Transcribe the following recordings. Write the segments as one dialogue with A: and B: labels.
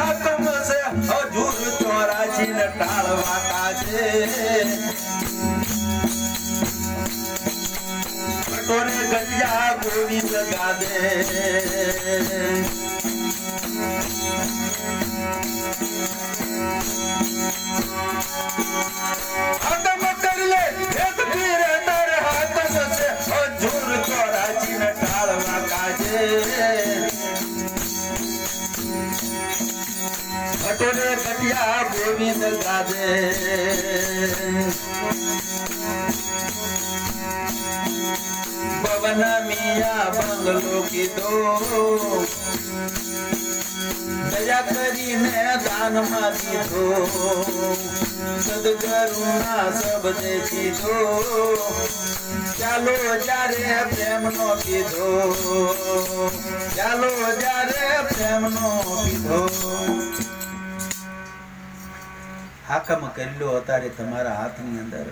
A: હાકમ છે ને ટાળવા કાજે કટોરે ગંજા ગોવિંદ ગાદે કટિયા ગોવિંદ દાદે પવન મિયા બંગલો કીધો. દયા કરીને દાનમાં દીધો. સદગરુણા શબ્દે કીધો. ચાલો જ્યારે પ્રેમનો કીધો. ચાલો જ્યારે પ્રેમનો કીધો. હાકમ કરી અતારે તમારા હાથની અંદર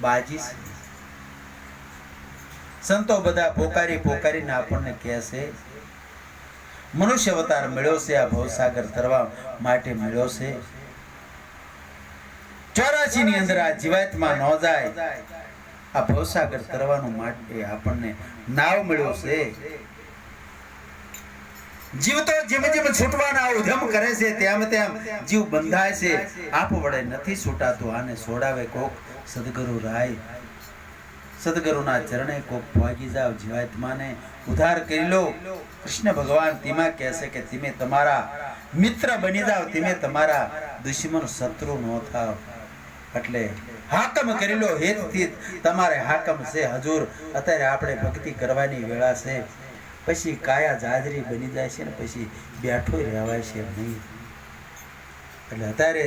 A: બાજી સંતો બધા પોકારી પોકારીને આપણને કહે છે મનુષ્ય અવતાર મળ્યો છે આ ભવસાગર તરવા માટે મળ્યો છે. ચોરાસી ની અંદર આ જીવાતમાં ન જાય, આ ભવસાગર તરવાનું માટે આપણને નાવ મળ્યો છે. જીવ તો જેમ જેમ છૂટવાના ઉધમ કરે છે, તેમ તેમ જીવ બંધાય છે. આપ વડે નથી છૂટાતું, આને છોડાવે કોક સદગુરુ રાય. સદગુરુના ચરણે કોક ભાગી જાવ જીવાત્માને ઉધાર કરી લો. કૃષ્ણ ભગવાન તેમાં કહે છે કે તમે તમારા મિત્ર બની જાવ તમે તમારા દુશ્મન શત્રુ ન થાવ એટલે હાકમ કરી લો, હેતથી તમારે હાકમ છે, હજુર. અત્યારે આપણે ભક્તિ કરવાની વેળા છે. પછી કાયા જાજરી બની જાય છે ને પછી બેઠો રહેવાય છે નહીં. એટલે અત્યારે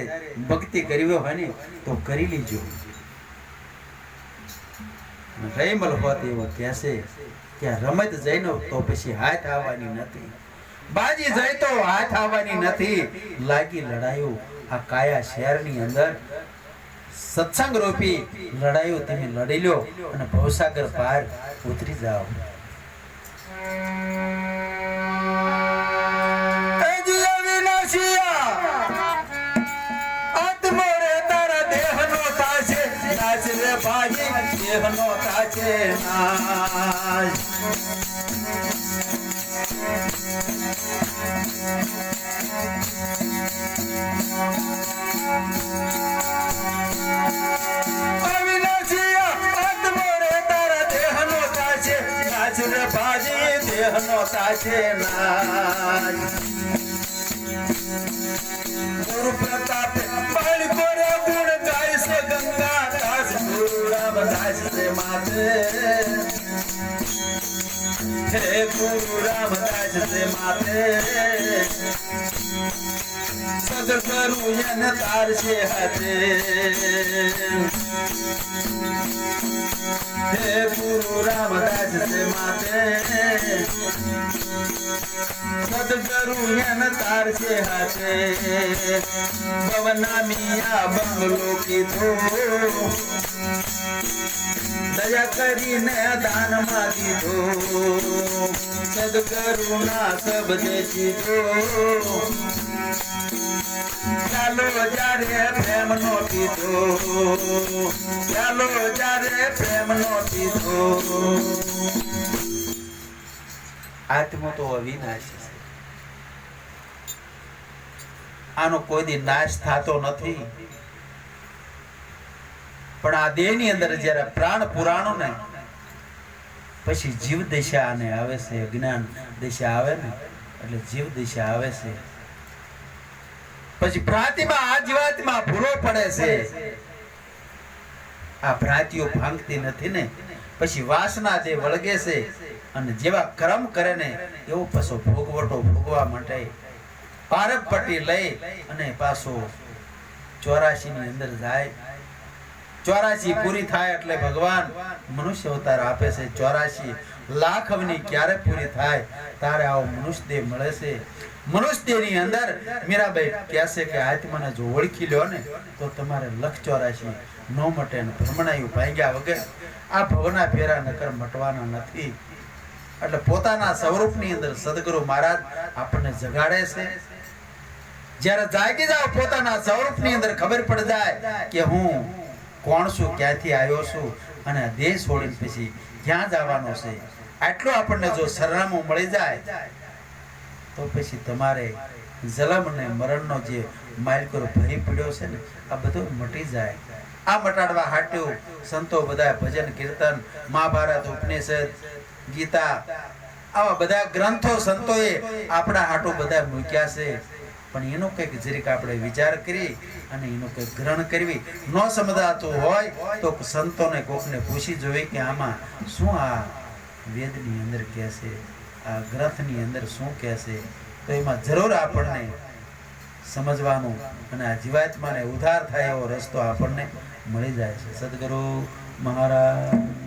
A: ભક્તિ કરવી હોય ને તો કરી લીજો. રહીમલ હોત એવો કહેશે કે રમત જઈને તો પછી હાથ આવવાની નથી. બાજી જાય તો હાથ આવવાની નથી. લાગી લડાયો આ કાયા શહેરની અંદર. સત્સંગ રૂપી લડાયો, તમે લડી લો અને ભવસાગર પાર ઉતરી જાઓ. દેહનો તાશે નાશ તારા દેહનો તાશે નાશ હે ગુરુ રામદાસ રે માતે. કરું યન તાર છે હાથે. હે ગુરુ રામદાસ રે માતે. કરું યન તાર છે હાથે. પવના મિયા બંગલો કીધો. દયા કરીને દાનમાં દીધો સદગુરુના શબ્દે કીધો ચાલો જ્યારે પ્રેમનો કીધો ચાલો જ્યારે પ્રેમનો પીધો. આત્મો તો અવિનાશી આનો કોઈ દી નાશ થતો નથી. પણ આ દેહની અંદર જયારે પ્રાણ પુરાણો ને, પછી જીવ દિશા ને આવે છે, જ્ઞાન દિશા આવે ને, એટલે જીવ દિશા આવે છે. પછી ભ્રાંતિમાં આ જીવાતમાં ભૂલો પડે છે. આ ભ્રાંતિઓ ભાંગતી નથી ને. પછી વાસના જે વળગે છે અને જેવા કર્મ કરે ને, એવો પાછો ભોગવટો ભોગવા માટે પારક પટ્ટી લઈ અને પાછો ચોરાશી ની અંદર જાય. ચોરાશી પૂરી થાય એટલે ભગવાન મનુષ્ય અવતાર આપે છે. ચોરાશી લાખ અવની ક્યારે પૂરી થાય? તારે આવો મનુષ્ય દેહ મળે છે. મનુષ્ય દેહની અંદર મીરાબાઈ કહેશે કે આત્માને જો ઓળખી લ્યો ને, તો તમારે લખ ચોરાશી નો મટે ને ભ્રમણાયું ભાંગ્યા વગર આ ભવના ફેરા નકર મટવાના નથી. એટલે પોતાના સ્વરૂપની અંદર સદગુરુ મહારાજ આપણને જગાડે છે. જ્યારે જાગી જાવ પોતાના સ્વરૂપની અંદર ખબર પડી જાય કે હું કોણ છું, ક્યાંથી આવ્યો છું અને દેશ છોડીને પછી ક્યાં જવાનો છે? આટલું આપણને જો સરનામું મળી જાય, તો પછી તમારે જલમ અને મરણનો જે માલિકો ભરી પડ્યો છે ને, આ બધું મટી જાય. આ મટાડવા હાટ્યું સંતો બધા ભજન, કીર્તન, મહાભારત, ઉપનિષદ, ગીતા, આવા બધા ગ્રંથો સંતોએ આપણા હાટું બધા મૂક્યા છે. પણ એનો કંઈક જરીક આપણે વિચાર કરી અને એનું કંઈક ગ્રહણ કરવી. ન સમજાતું હોય તો સંતોને કોકને પૂછી જોઈએ કે આમાં શું આ વેદની અંદર કહે છે, આ ગ્રંથની અંદર શું કહે છે. તો એમાં જરૂર આપણને સમજવાનું અને આ જીવાત્માને ઉધાર થાય એવો રસ્તો આપણને મળી જાય છે. સદગુરુ મહારાજ.